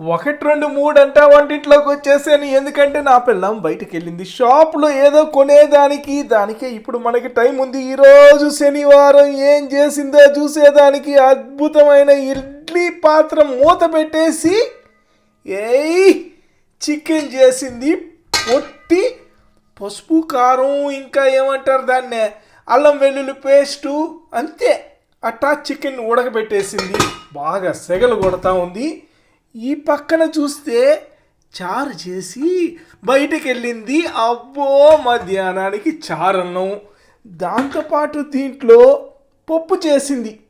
ఒకటి రెండు మూడు అంటే వంటింట్లోకి వచ్చేసాను. ఎందుకంటే నా పిల్లం బయటకు వెళ్ళింది షాప్లో ఏదో కొనేదానికి దానికే ఇప్పుడు మనకి టైం ఉంది. ఈరోజు శనివారం ఏం చేసిందో చూసేదానికి అద్భుతమైన ఇడ్లీ పాత్ర మూత పెట్టేసి ఏయ్ చికెన్ చేసింది. పొట్టి పసుపు కారం ఇంకా ఏమంటారు దాన్నే? అల్లం వెల్లుల్లి పేస్టు అంతే. అట్టా చికెన్ ఉడకబెట్టేసింది. బాగా సెగలు కొడతా ఉంది. ఈ పక్కన చూస్తే చారు చేసి బయటకు వెళ్ళింది అబ్బో మధ్యాహ్నానికి చారన్నం. దాంతోపాటు దీంట్లో పప్పు చేసింది.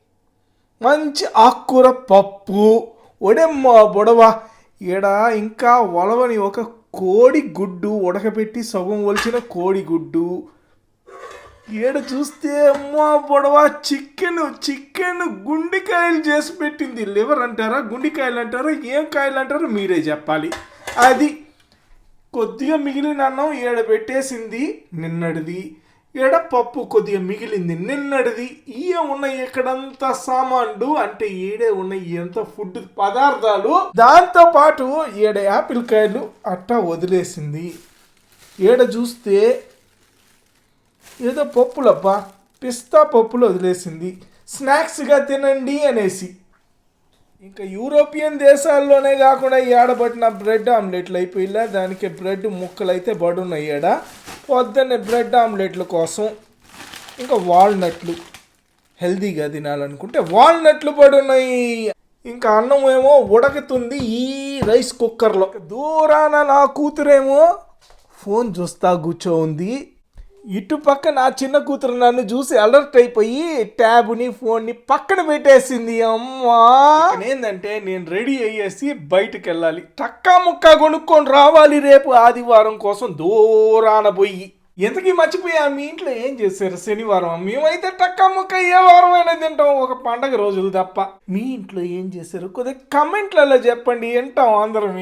మంచి ఆకుకూర పప్పు. ఒడెమ్మ బొడవ. ఈడ ఇంకా వలవని ఒక కోడి గుడ్డు ఉడకబెట్టి సగం ఒలిచిన కోడి గుడ్డు ఈడ చూస్తే అమ్మో పొడవ చికెన్ చికెన్ గుండెకాయలు చేసి పెట్టింది. లివర్ అంటారా గుండికాయలు అంటారా ఏం కాయలు అంటారో మీరే చెప్పాలి. అది కొద్దిగా మిగిలిన అన్నం ఈడ పెట్టేసింది నిన్నటిది ఈడ పప్పు కొద్దిగా మిగిలింది నిన్నటిది ఈయ ఉన్న ఇక్కడంతా సామాన్లు. అంటే ఈడే ఉన్న ఎంత ఫుడ్ పదార్థాలు. దాంతో పాటు ఈడ యాపిల్ కాయలు అట్టా వదిలేసింది. ఈడ చూస్తే ఏదో పప్పులబ్బా పిస్తా పప్పులు వదిలేసింది. స్నాక్స్గా తినండి అనేసి. ఇంకా యూరోపియన్ దేశాల్లోనే కాకుండా ఏడబట్టిన బ్రెడ్ ఆమ్లెట్లు అయిపోయిలా దానికి బ్రెడ్ ముక్కలు అయితే బడున్నాయి పొద్దున్నే బ్రెడ్ ఆమ్లెట్ల కోసం ఇంకా వాల్నట్లు హెల్దీగా తినాలనుకుంటే వాల్నట్లు పడున్నాయి ఇంకా అన్నం ఏమో ఉడకుతుంది ఈ రైస్ కుక్కర్లో. దూరాన నా కూతురేమో ఫోన్ చూస్తా కూర్చో ఉంది ఇటుపక్క నా చిన్న కూతురు నన్ను చూసి అలర్ట్ అయిపోయి ట్యాబ్ని ఫోన్ని పక్కన పెట్టేసింది. అమ్మా! ఏంటంటే నేను రెడీ అయ్యేసి బయటకు వెళ్ళాలి టక్కా ముక్క కొనుక్కొని రావాలి రేపు ఆదివారం కోసం దూరాన పోయి. ఎంతకీ మర్చిపోయా? మీ ఇంట్లో ఏం చేశారు శనివారం? మేమైతే టక్కా ముక్క ఏ వారం తింటాం ఒక పండగ రోజులు తప్ప. మీ ఇంట్లో ఏం చేశారు? కొద్దిగా కమెంట్లలో చెప్పండి వింటాం అందరం